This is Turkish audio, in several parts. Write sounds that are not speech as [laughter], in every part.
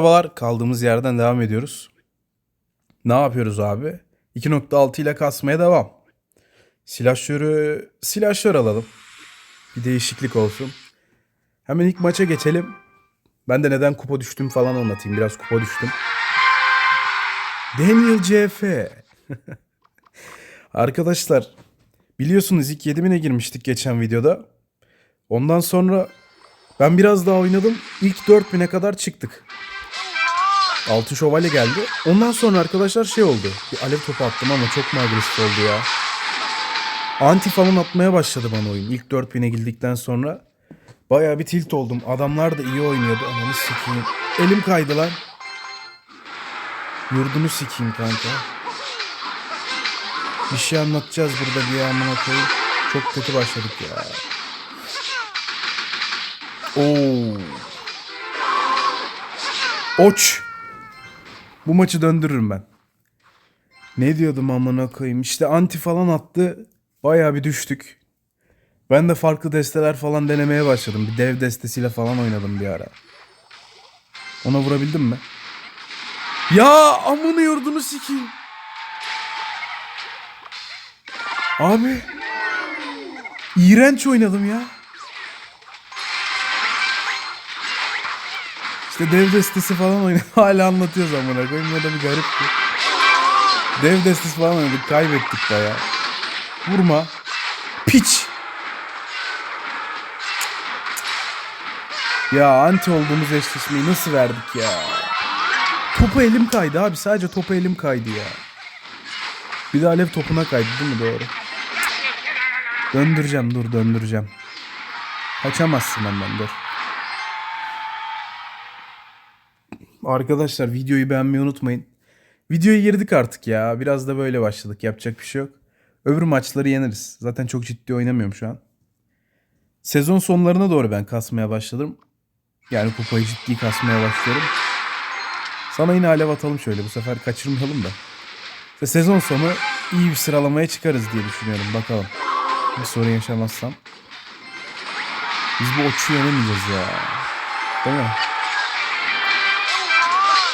Merhabalar. Kaldığımız yerden devam ediyoruz. Ne yapıyoruz abi? 2.6 ile kasmaya devam. Silahşörü silahşör alalım. Bir değişiklik olsun. Hemen ilk maça geçelim. Ben de neden kupa düştüm falan anlatayım. Biraz kupa düştüm. Daniel CF. [laughs] Arkadaşlar biliyorsunuz ilk 7000'e girmiştik geçen videoda. Ondan sonra ben biraz daha oynadım. İlk 4000'e kadar çıktık. Altın şövalye geldi. Ondan sonra arkadaşlar şey oldu. Bir alev topu attım ama çok mu oldu ya. Anti falan atmaya başladı bana oyun. İlk 4000'e girdikten sonra. Bayağı bir tilt oldum. Adamlar da iyi oynuyordu. Ananı sikeyim. Elim kaydı lan. Yurdunu sikeyim kanka. Bir şey anlatacağız burada bir amına koyayım. Çok kötü başladık ya. Oo. Oç. Bu maçı döndürürüm ben. Ne diyordum amına koyayım? İşte anti falan attı. Bayağı bir düştük. Ben de farklı desteler falan denemeye başladım. Bir dev destesiyle falan oynadım bir ara. Ona vurabildim mi? Ya amına yurdunu sikeyim. Abi. İğrenç oynadım ya. İşte dev destesi falan oynadık. [laughs] Hala anlatıyoruz amına koyayım ya da bir garipti. Dev destesi falan oynadık. Kaybettik baya. Vurma. Piç. Ya anti olduğumuz eşleşmeyi nasıl verdik ya? Topa elim kaydı abi. Sadece topa elim kaydı ya. Bir de alev topuna kaydı değil mi? Doğru. Döndüreceğim dur döndüreceğim. Kaçamazsın benden dur. Arkadaşlar videoyu beğenmeyi unutmayın. Videoya girdik artık ya. Biraz da böyle başladık. Yapacak bir şey yok. Öbür maçları yeneriz. Zaten çok ciddi oynamıyorum şu an. Sezon sonlarına doğru ben kasmaya başladım. Yani kupayı ciddi kasmaya başlıyorum. Sana yine alev atalım şöyle. Bu sefer kaçırmayalım da. İşte sezon sonu iyi bir sıralamaya çıkarız diye düşünüyorum. Bakalım. Bir sorun yaşamazsam. Biz bu oçu yenemeyeceğiz ya. Değil mi?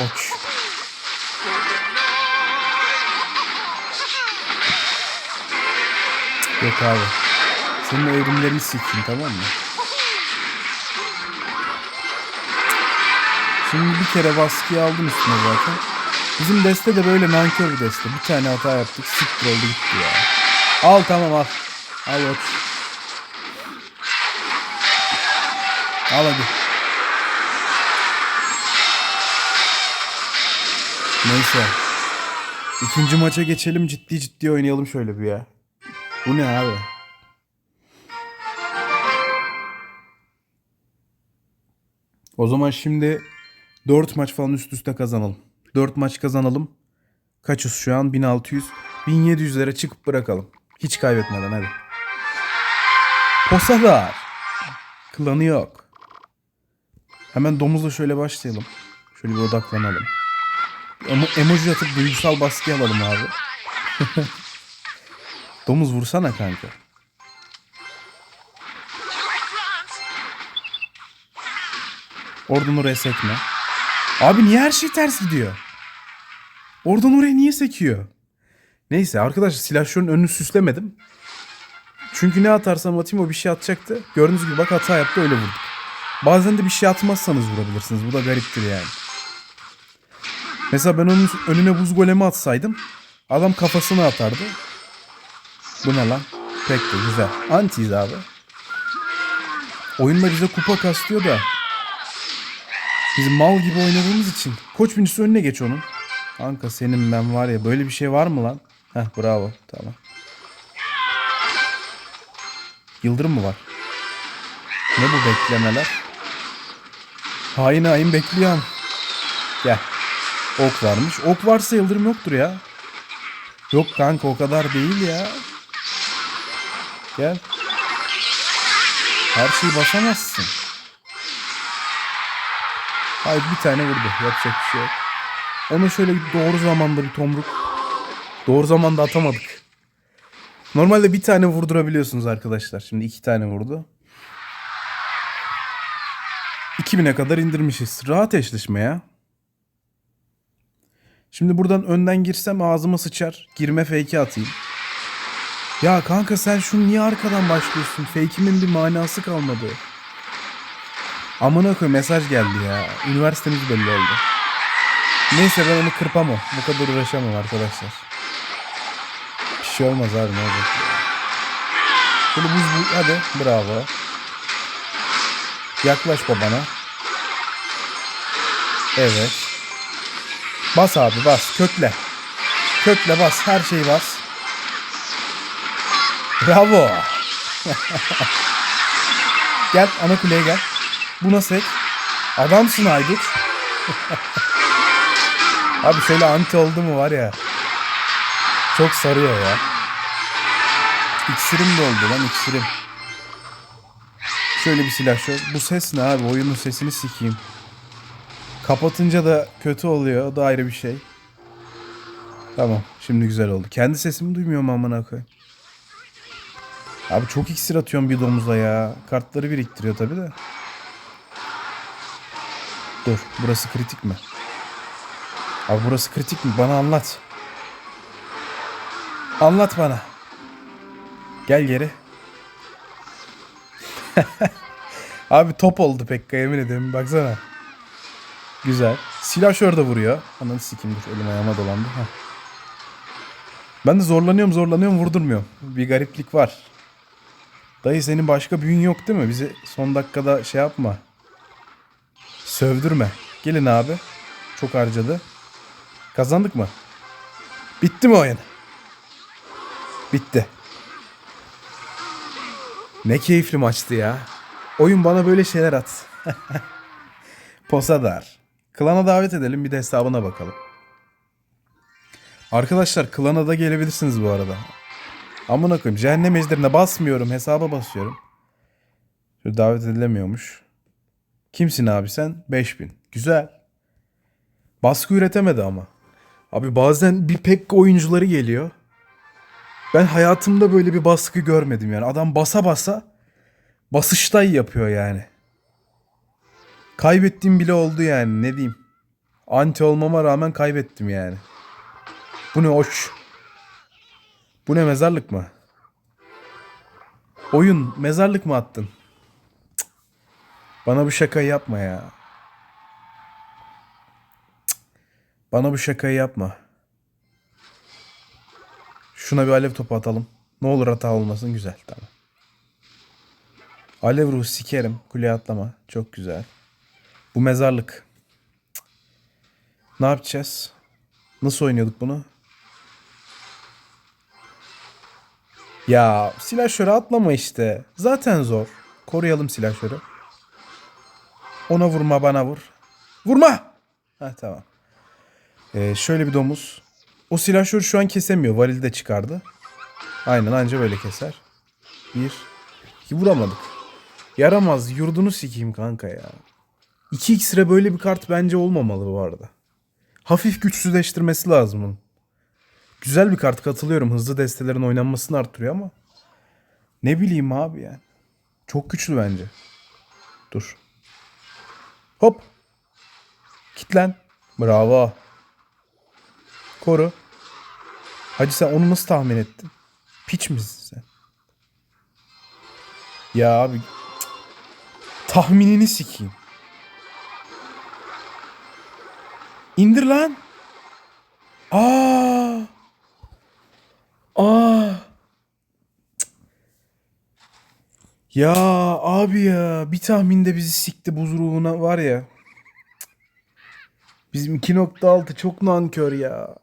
Oç. Yok abi. Senin evrimlerini sikeyim tamam mı? Şimdi bir kere baskıyı aldım üstüne zaten. Bizim deste de böyle nankör bir deste. Bir tane hata yaptık. Siktir oldu gitti ya. Al tamam al. Al oç. Al hadi. Neyse. İkinci maça geçelim ciddi ciddi oynayalım şöyle bir ya. Bu ne abi? O zaman şimdi 4 maç falan üst üste kazanalım. 4 maç kazanalım. Kaçız şu an? 1600. 1700'lere çıkıp bırakalım. Hiç kaybetmeden hadi. Posadar. Klanı yok. Hemen domuzla şöyle başlayalım. Şöyle bir odaklanalım. Emo emoji atıp duygusal baskı alalım abi. [laughs] Domuz vursana kanka. Oradan oraya sekme. Abi niye her şey ters gidiyor? Oradan oraya niye sekiyor? Neyse arkadaşlar silahşörün önünü süslemedim. Çünkü ne atarsam atayım o bir şey atacaktı. Gördüğünüz gibi bak hata yaptı öyle vurduk. Bazen de bir şey atmazsanız vurabilirsiniz. Bu da gariptir yani. Mesela ben onun önüne buz golemi atsaydım adam kafasına atardı. Bu ne lan? Pek de güzel. Antiyiz abi. Oyunda bize kupa kastıyor da biz mal gibi oynadığımız için koç binicisi önüne geç onun. Kanka senin ben var ya böyle bir şey var mı lan? Heh bravo tamam. Yıldırım mı var? Ne bu beklemeler? Hain hain bekliyorum. Gel. Ok varmış. Ok varsa yıldırım yoktur ya. Yok kanka o kadar değil ya. Gel. Her şeyi basamazsın. Hayır bir tane vurdu. Yapacak bir şey yok. Onu şöyle doğru zamanda bir tomruk. Doğru zamanda atamadık. Normalde bir tane vurdurabiliyorsunuz arkadaşlar. Şimdi iki tane vurdu. 2000'e kadar indirmişiz. Rahat eşleşme ya. Şimdi buradan önden girsem ağzıma sıçar. Girme fake'i atayım. Ya kanka sen şunu niye arkadan başlıyorsun? Fake'imin bir manası kalmadı. Amına koy mesaj geldi ya. Üniversitemiz belli oldu. Neyse ben onu kırpamam. Bu kadar uğraşamam arkadaşlar. Bir şey olmaz abi ne olacak. Şöyle buz bu. Hadi bravo. Yaklaş babana. Evet. Bas abi bas. Kökle. Kökle bas. Her şeyi bas. Bravo. [laughs] gel ana kuleye gel. Bu nasıl ek? Adamsın Aydut. [laughs] abi şöyle anti oldu mu var ya. Çok sarıyor ya. İksirim de oldu lan iksirim. Şöyle bir silah şöyle. Bu ses ne abi? Oyunun sesini sikeyim. Kapatınca da kötü oluyor. O da ayrı bir şey. Tamam. Şimdi güzel oldu. Kendi sesimi duymuyorum amına koyayım. Abi çok iksir atıyorum bir domuzla ya. Kartları biriktiriyor tabi de. Dur. Burası kritik mi? Abi burası kritik mi? Bana anlat. Anlat bana. Gel geri. [laughs] Abi top oldu Pekka yemin ederim. Baksana. Güzel. Silah şurada vuruyor. Ananı sikeyim. Elim ayağıma dolandı. Heh. Ben de zorlanıyorum zorlanıyorum vurdurmuyorum. Bir gariplik var. Dayı senin başka büyün yok değil mi? Bizi son dakikada şey yapma. Sövdürme. Gelin abi. Çok harcadı. Kazandık mı? Bitti mi oyun? Bitti. Ne keyifli maçtı ya. Oyun bana böyle şeyler at. [laughs] Posadar. Klana davet edelim bir de hesabına bakalım. Arkadaşlar klana da gelebilirsiniz bu arada. Amına koyayım cehennem ejderine basmıyorum hesaba basıyorum. Şöyle davet edilemiyormuş. Kimsin abi sen? 5000. Güzel. Baskı üretemedi ama. Abi bazen bir pek oyuncuları geliyor. Ben hayatımda böyle bir baskı görmedim yani. Adam basa basa basıştay yapıyor yani. Kaybettiğim bile oldu yani ne diyeyim. Anti olmama rağmen kaybettim yani. Bu ne hoş. Bu ne mezarlık mı? Oyun mezarlık mı attın? Bana bu şakayı yapma ya. Bana bu şakayı yapma. Şuna bir alev topu atalım. Ne olur hata olmasın güzel tamam. Alev ruhu sikerim. Kuleye atlama. Çok güzel. Bu mezarlık. Ne yapacağız? Nasıl oynuyorduk bunu? Ya silahşöre atlama işte. Zaten zor. Koruyalım silahşörü. Ona vurma bana vur. Vurma! Ha tamam. Ee, şöyle bir domuz. O silahşörü şu an kesemiyor. Varil de çıkardı. Aynen anca böyle keser. Bir. İki vuramadık. Yaramaz. Yurdunu sikeyim kanka ya. 2x'e böyle bir kart bence olmamalı bu arada. Hafif güçsüzleştirmesi lazım onun. Güzel bir kart katılıyorum. Hızlı destelerin oynanmasını arttırıyor ama. Ne bileyim abi yani. Çok güçlü bence. Dur. Hop. Kitlen. Bravo. Koru. Hacı sen onu nasıl tahmin ettin? Piç misin sen? Ya abi. cık. Tahminini sikeyim. İndir lan. Aa. Aa. Ya abi ya bir tahminde bizi sikti buz ruhuna var ya. Cık. Bizim 2.6 çok nankör ya.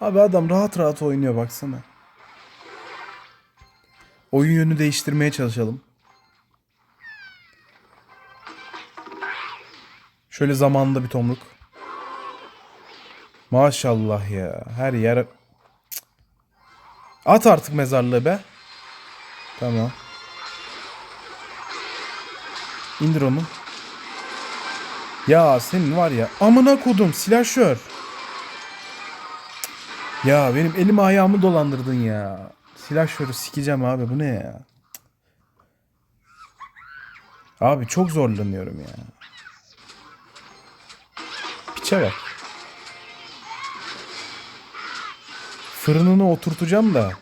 Abi adam rahat rahat oynuyor baksana. Oyun yönü değiştirmeye çalışalım. Şöyle zamanında bir tomruk. Maşallah ya. Her yer... At artık mezarlığı be. Tamam. İndir onu. Ya senin var ya amına kodum silahşör. Ya benim elim ayağımı dolandırdın ya. Silahşörü sikeceğim abi bu ne ya. Abi çok zorlanıyorum ya. Piçe bak. Fırınını oturtacağım da.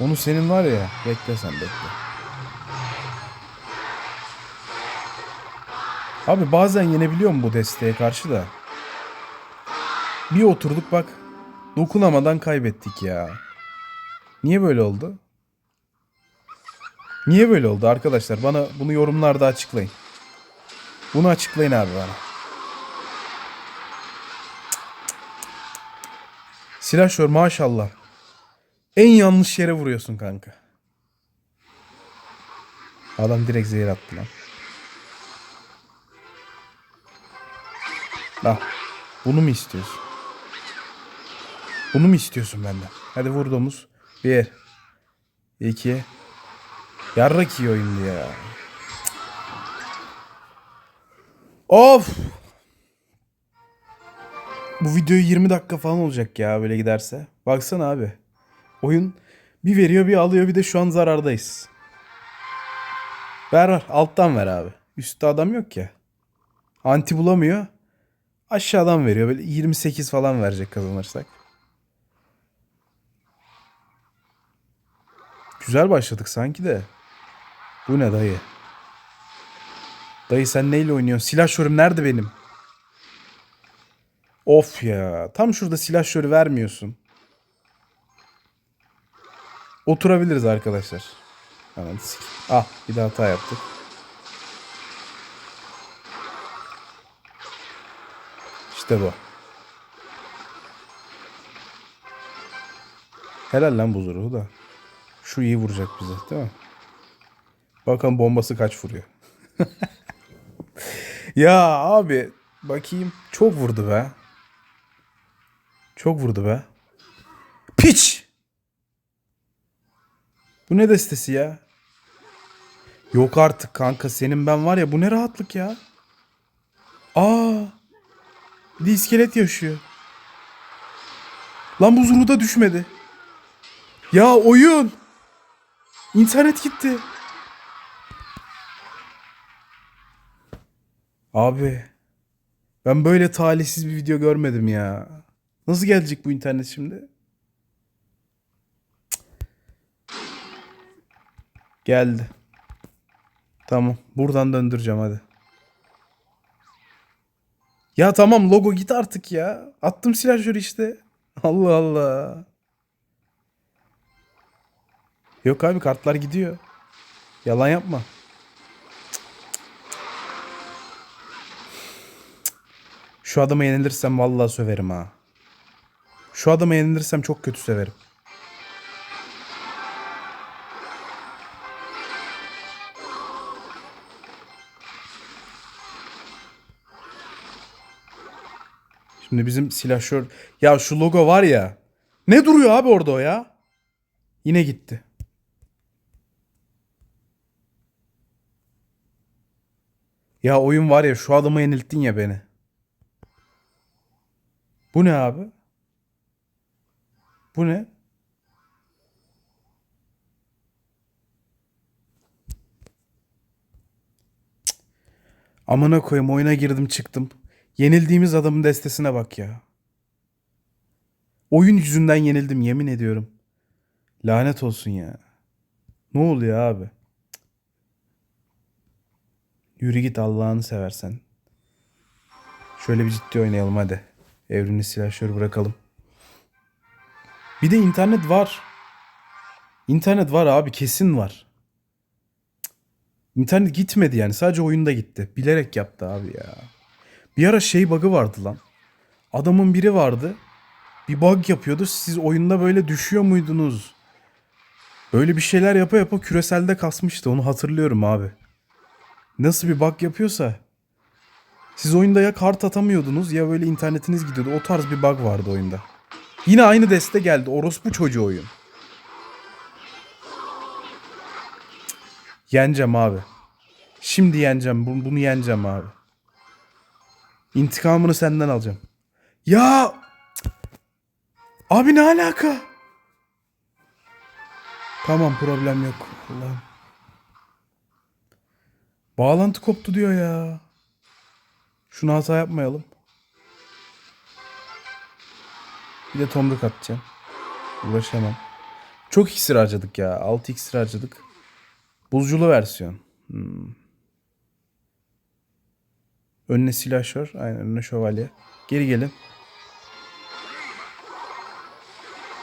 Onu senin var ya. Bekle sen bekle. Abi bazen yenebiliyorum bu desteğe karşı da. Bir oturduk bak. Dokunamadan kaybettik ya. Niye böyle oldu? Niye böyle oldu arkadaşlar? Bana bunu yorumlarda açıklayın. Bunu açıklayın abi bana. Silahşör maşallah. En yanlış yere vuruyorsun kanka. Adam direkt zehir attı lan. Ah. Bunu mu istiyorsun? Bunu mu istiyorsun benden? Hadi vur domuz. Bir. iki. Yarrak iyi oyundu ya. Of. Bu video 20 dakika falan olacak ya böyle giderse. Baksana abi. Oyun bir veriyor bir alıyor bir de şu an zarardayız. Ver ver alttan ver abi. Üstte adam yok ya. Anti bulamıyor. Aşağıdan veriyor. Böyle 28 falan verecek kazanırsak. Güzel başladık sanki de. Bu ne dayı? Dayı sen neyle oynuyorsun? Silahşörüm nerede benim? Of ya. Tam şurada silahşörü vermiyorsun. Oturabiliriz arkadaşlar. Sik- Ah bir daha hata yaptık. İşte bu. Helal lan bu ruhu da. Şu iyi vuracak bize değil mi? Bakalım bombası kaç vuruyor. [laughs] ya abi bakayım çok vurdu be. Çok vurdu be. Piç! Bu ne destesi ya? Yok artık kanka senin ben var ya bu ne rahatlık ya. Aa! Bir iskelet yaşıyor. Lan bu zuru da düşmedi. Ya oyun. İnternet gitti. Abi. Ben böyle talihsiz bir video görmedim ya. Nasıl gelecek bu internet şimdi? Geldi. Tamam. Buradan döndüreceğim hadi. Ya tamam logo git artık ya. Attım silahşörü işte. Allah Allah. Yok abi kartlar gidiyor. Yalan yapma. Şu adama yenilirsem vallahi söverim ha. Şu adama yenilirsem çok kötü söverim. Şimdi bizim silahşör... Ya şu logo var ya. Ne duruyor abi orada o ya? Yine gitti. Ya oyun var ya şu adama yenilttin ya beni. Bu ne abi? Bu ne? Amına koyayım oyuna girdim çıktım. Yenildiğimiz adamın destesine bak ya. Oyun yüzünden yenildim yemin ediyorum. Lanet olsun ya. Ne oluyor abi? Yürü git Allah'ını seversen. Şöyle bir ciddi oynayalım hadi. Evrini silahşörü bırakalım. Bir de internet var. İnternet var abi kesin var. İnternet gitmedi yani sadece oyunda gitti. Bilerek yaptı abi ya. Bir ara şey bug'ı vardı lan. Adamın biri vardı. Bir bug yapıyordu. Siz oyunda böyle düşüyor muydunuz? Böyle bir şeyler yapa yapa küreselde kasmıştı. Onu hatırlıyorum abi. Nasıl bir bug yapıyorsa. Siz oyunda ya kart atamıyordunuz ya böyle internetiniz gidiyordu. O tarz bir bug vardı oyunda. Yine aynı deste geldi. Orospu çocuğu oyun. Yeneceğim abi. Şimdi yeneceğim. Bunu, bunu yeneceğim abi. İntikamını senden alacağım. Ya! Abi ne alaka? Tamam problem yok. Allah'ım. Bağlantı koptu diyor ya. Şunu hata yapmayalım. Bir de tomruk atacağım. Uğraşamam. Çok iksir harcadık ya. 6 iksir harcadık. Buzculu versiyon. Hmm. Önüne silahşör. Aynen önüne şövalye. Geri gelin.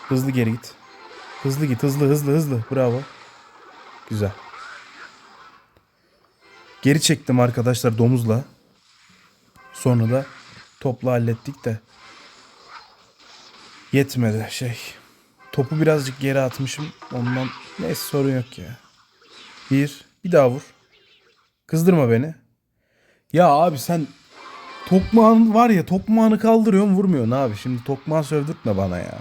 Hızlı geri git. Hızlı git. Hızlı hızlı hızlı. Bravo. Güzel. Geri çektim arkadaşlar domuzla. Sonra da topla hallettik de. Yetmedi şey. Topu birazcık geri atmışım. Ondan neyse sorun yok ya. Bir. Bir daha vur. Kızdırma beni. Ya abi sen tokmağın var ya tokmağını kaldırıyorsun vurmuyorsun abi. Şimdi tokmağı sövdürtme bana ya.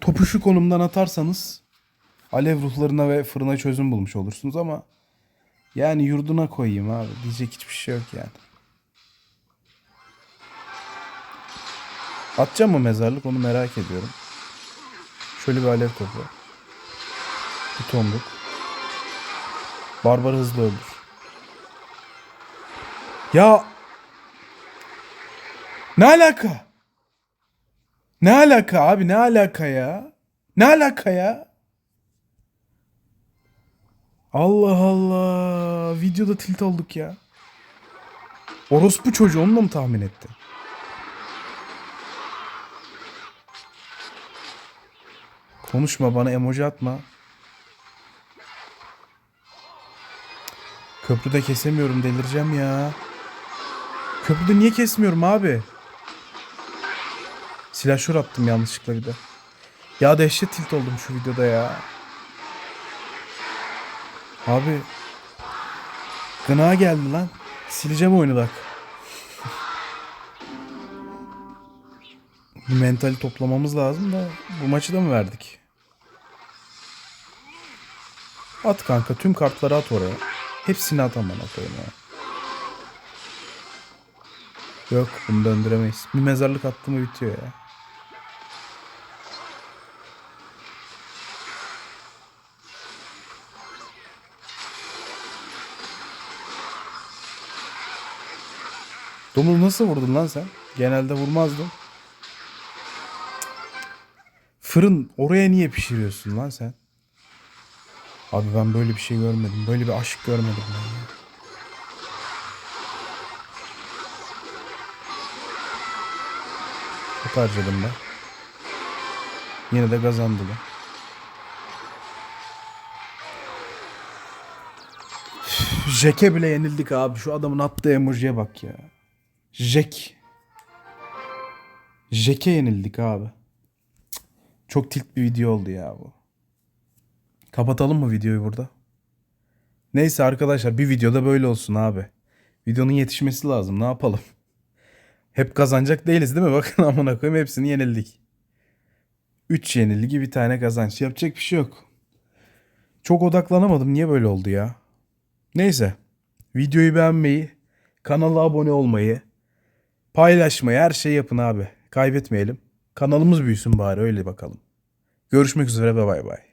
Topu şu konumdan atarsanız alev ruhlarına ve fırına çözüm bulmuş olursunuz ama yani yurduna koyayım abi. Diyecek hiçbir şey yok yani. Atacağım mı mezarlık onu merak ediyorum. Şöyle bir alev topu. Bir tomruk. Barbar hızlı öldür. Ya ne alaka? Ne alaka abi ne alaka ya? Ne alaka ya? Allah Allah. Videoda tilt olduk ya. Orospu çocuğu onu da mı tahmin etti? Konuşma bana emoji atma. Köprüde kesemiyorum delireceğim ya. Köprüde niye kesmiyorum abi? Silahşör attım yanlışlıkla bir de. Ya dehşet tilt oldum şu videoda ya. Abi. Gına geldi lan. Sileceğim oyunu bak. [laughs] Mentali toplamamız lazım da bu maçı da mı verdik? At kanka tüm kartları at oraya. Hepsini at aman atayım ya. Yok bunu döndüremeyiz. Bir mezarlık attı mı bitiyor ya. Domuz nasıl vurdun lan sen? Genelde vurmazdın. Fırın oraya niye pişiriyorsun lan sen? Abi ben böyle bir şey görmedim. Böyle bir aşk görmedim ben ya. Çok harcadım ben. Yine de kazandılar. Jack'e bile yenildik abi. Şu adamın attığı emojiye bak ya. Jack. Jack'e yenildik abi. Çok tilt bir video oldu ya bu. Kapatalım mı videoyu burada? Neyse arkadaşlar bir videoda böyle olsun abi. Videonun yetişmesi lazım ne yapalım. Hep kazanacak değiliz değil mi? [laughs] Bakın amına koyayım hepsini yenildik. 3 yenilgi bir tane kazanç. Yapacak bir şey yok. Çok odaklanamadım. Niye böyle oldu ya? Neyse. Videoyu beğenmeyi, kanala abone olmayı, paylaşmayı her şeyi yapın abi. Kaybetmeyelim. Kanalımız büyüsün bari öyle bakalım. Görüşmek üzere ve bay bay.